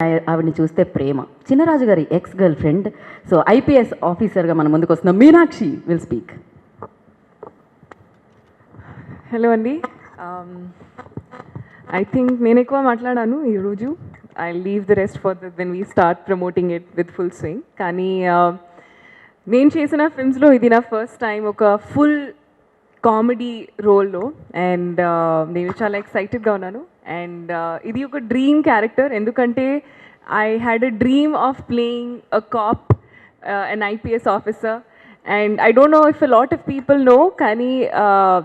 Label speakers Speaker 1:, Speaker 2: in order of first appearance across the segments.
Speaker 1: ఆవిడని చూస్తే ప్రేమ. చిన్నరాజు గారి ex girlfriend so IPS ఆఫీసర్గా మన ముందుకు వస్తున్న మీనాక్షి విల్ స్పీక్
Speaker 2: హలో అండి. Um, ఐ థింక్ నేను ఎక్కువ మాట్లాడాను ఈరోజు I leave the rest for then we start promoting it with full swing కానీ uh, నేను చేసిన ఫిల్మ్స్లో ఇది నా ఫస్ట్ టైం ఒక ఫుల్ కామెడీ రోల్లో అండ్ నేను చాలా ఎక్సైటెడ్గా ఉన్నాను. అండ్ ఇది ఒక డ్రీమ్ క్యారెక్టర్. ఎందుకంటే I had a dream of playing a cop an IPS officer and I don't know if a lot of people know కానీ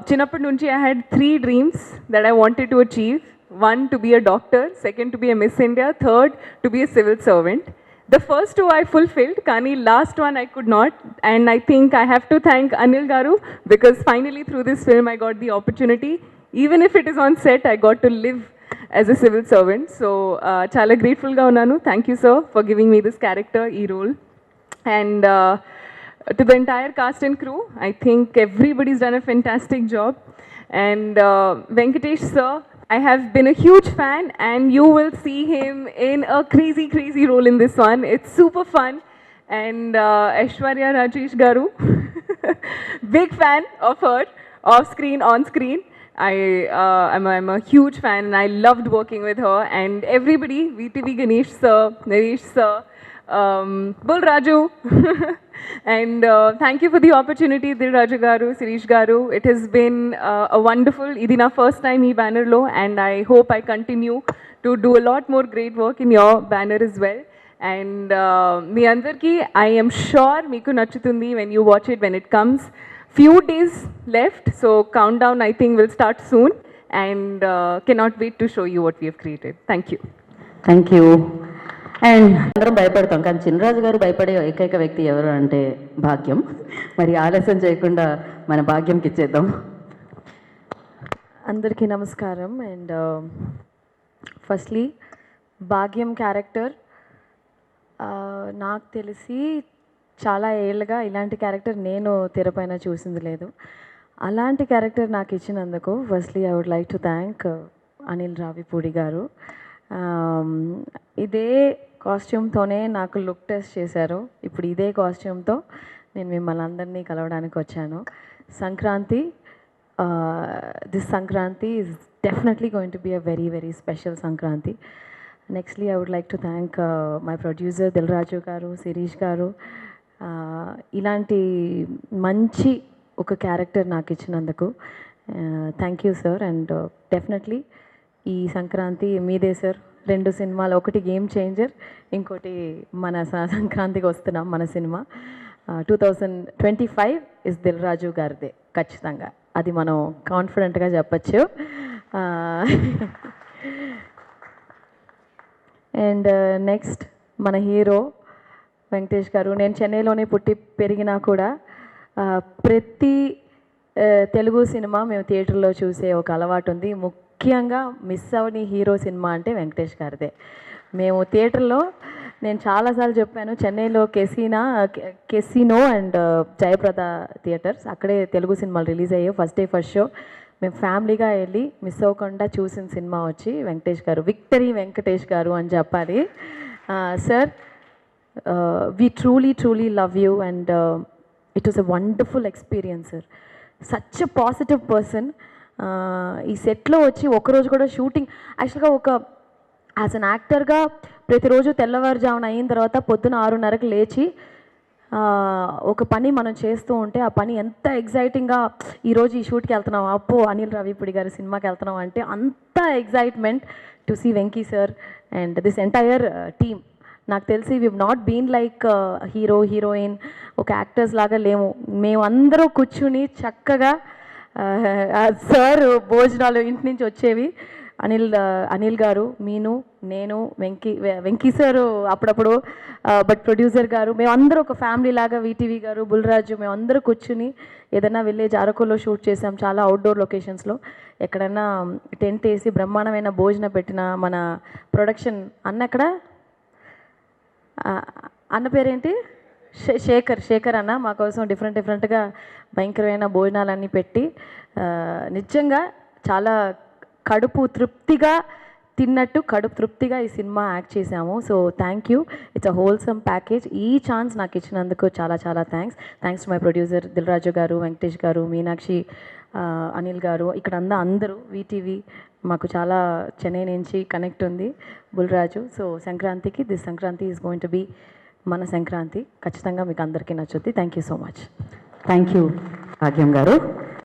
Speaker 2: చిన్నప్పటి నుంచి I had three dreams that I wanted to achieve one to be a doctor second to be a Miss India third to be a civil servant the first two I fulfilled కానీ last one I could not and I think I have to thank Anil గారు because finally through this film I got the opportunity even if it is on set, I got to live as a civil servant. So, uh, chala grateful ga unanu. Thank you, sir, for giving me this character, e role. And uh, to the entire cast and crew, I think everybody's done a fantastic job. And uh, Venkatesh, sir, I have been a huge fan, and you will see him in a crazy, crazy role in this one. It's super fun. And Ashwarya Aishwarya Rajesh Garu, big fan of her, off screen, on screen. I, uh, I'm, a, I'm a huge fan, and I loved working with her. And everybody, VTV Ganesh sir, Naresh sir, um, Bull Raju. and uh, thank you for the opportunity, Dil Raju Garu, Sirish Garu. It has been uh, a wonderful, ఇది నా first time ఈ banner లో and I hope I continue to do a lot more great work in your banner as well. And uh, మీ అందరికీ I am sure మీకు నచ్చుతుంది when you watch it when it comes. Few days left, so countdown I think will start soon and uh, cannot wait to show you what we have created. Thank you.
Speaker 1: Thank you and అందరం భయపడతాం కానీ చిన్నరాజు గారు భయపడే ఏకైక వ్యక్తి ఎవరు అంటే భాగ్యం. మరి ఆలస్యం చేయకుండా మన భాగ్యంకి ఇచ్చేద్దాం.
Speaker 3: అందరికీ నమస్కారం. అండ్ ఫస్ట్లీ భాగ్యం క్యారెక్టర్ నాకు తెలిసి చాలా ఏళ్ళుగా ఇలాంటి క్యారెక్టర్ నేను తెరపైన చూసింది లేదు. అలాంటి క్యారెక్టర్ నాకు ఇచ్చినందుకు firstly I would like to thank Anil Ravipudi గారు. ఇదే కాస్ట్యూమ్తోనే నాకు లుక్ టెస్ట్ చేశారు. ఇప్పుడు ఇదే కాస్ట్యూమ్తో నేను మిమ్మల్ని అందరినీ కలవడానికి వచ్చాను. Sankranti this Sankranti is definitely going to be a very very special Sankranti. Nextly I would like to thank my producer Dil Raju గారు శిరీష్ గారు ఇలాంటి మంచి ఒక క్యారెక్టర్ నాకు ఇచ్చినందుకు thank you sir and definitely ఈ సంక్రాంతి మీదే సార్ రెండు సినిమాలు ఒకటి గేమ్ చేంజర్ ఇంకోటి మన సంక్రాంతికి వస్తున్నాం మన cinema. Two thousand twenty five is Dil Raju గారిదే ఖచ్చితంగా. అది మనం కాన్ఫిడెంట్గా చెప్పచ్చు. అండ్ నెక్స్ట్ మన హీరో వెంకటేష్ గారు. నేను చెన్నైలోనే పుట్టి పెరిగినా కూడా ప్రతి తెలుగు సినిమా మేము థియేటర్లో చూసే ఒక అలవాటు ఉంది. ముఖ్యంగా మిస్ అవని హీరో సినిమా అంటే వెంకటేష్ గారిదే. మేము థియేటర్లో నేను చాలాసార్లు చెప్పాను చెన్నైలో casino casino and Jayaprada theatres అక్కడే తెలుగు సినిమాలు రిలీజ్ అయ్యాయి. First day first show. మేము ఫ్యామిలీగా వెళ్ళి మిస్ అవ్వకుండా చూసిన సినిమా వచ్చి వెంకటేష్ గారు విక్టరీ వెంకటేష్ గారు అని చెప్పాలి. Sir we truly truly love you and it was a wonderful experience sir such a positive person ఈ సెట్లో వచ్చి ఒకరోజు కూడా షూటింగ్ యాక్చువల్గా ఒక యాజ్ అన్ యాక్టర్గా ప్రతిరోజు తెల్లవారుజామున అయిన తర్వాత పొద్దున ఆరున్నరకు లేచి ఒక పని మనం చేస్తూ ఉంటే ఆ పని ఎంత ఎగ్జైటింగ్గా ఈరోజు ఈ షూట్కి వెళ్తున్నాం. అప్పు అనిల్ రవిపుడి గారి సినిమాకి వెళ్తున్నాం అంటే అంత excitement to see Venky sir and this entire team నాకు తెలిసి we not been like hero heroine ఒక యాక్టర్స్ లాగా లేము. మేము అందరూ కూర్చుని చక్కగా సార్ భోజనాలు ఇంటి నుంచి వచ్చేవి. అనిల్ అనిల్ గారు మీను నేను వెంకీ వెంకీ సార్ అప్పుడప్పుడు బట్ ప్రొడ్యూసర్ గారు మేమందరూ ఒక ఫ్యామిలీ లాగా వీటీవీ గారు బుల్రాజు మేమందరూ కూర్చుని ఏదైనా విలేజ్ అరకులో షూట్ చేసాం చాలా అవుట్డోర్ లొకేషన్స్లో ఎక్కడైనా టెంట్ వేసి బ్రహ్మాండమైన భోజనం పెట్టిన మన ప్రొడక్షన్ అన్న అక్కడ అన్న పేరేంటి? శే- శేఖర్ శేఖర్ అన్న. మా కోసం డిఫరెంట్ డిఫరెంట్గా భయంకరమైన భోజనాలన్నీ పెట్టి నిజంగా చాలా కడుపు తృప్తిగా తిన్నట్టు కడుపు తృప్తిగా ఈ సినిమా యాక్ట్ చేశాము. So thank you it's a wholesome package ఈ ఛాన్స్ నాకు ఇచ్చినందుకు చాలా చాలా thanks thanks to my producer Dil Raju గారు వెంకటేష్ గారు మీనాక్షి అనిల్ గారు ఇక్కడ అందా అందరూ వీటీవీ మాకు చాలా చెన్నై నుంచి కనెక్ట్ ఉంది బుల్రాజు. సో సంక్రాంతికి this Sankranti is going to be మన సంక్రాంతి. ఖచ్చితంగా మీకు అందరికీ నచ్చుద్ది. Thank you so much
Speaker 1: thank you Bhagyam గారు.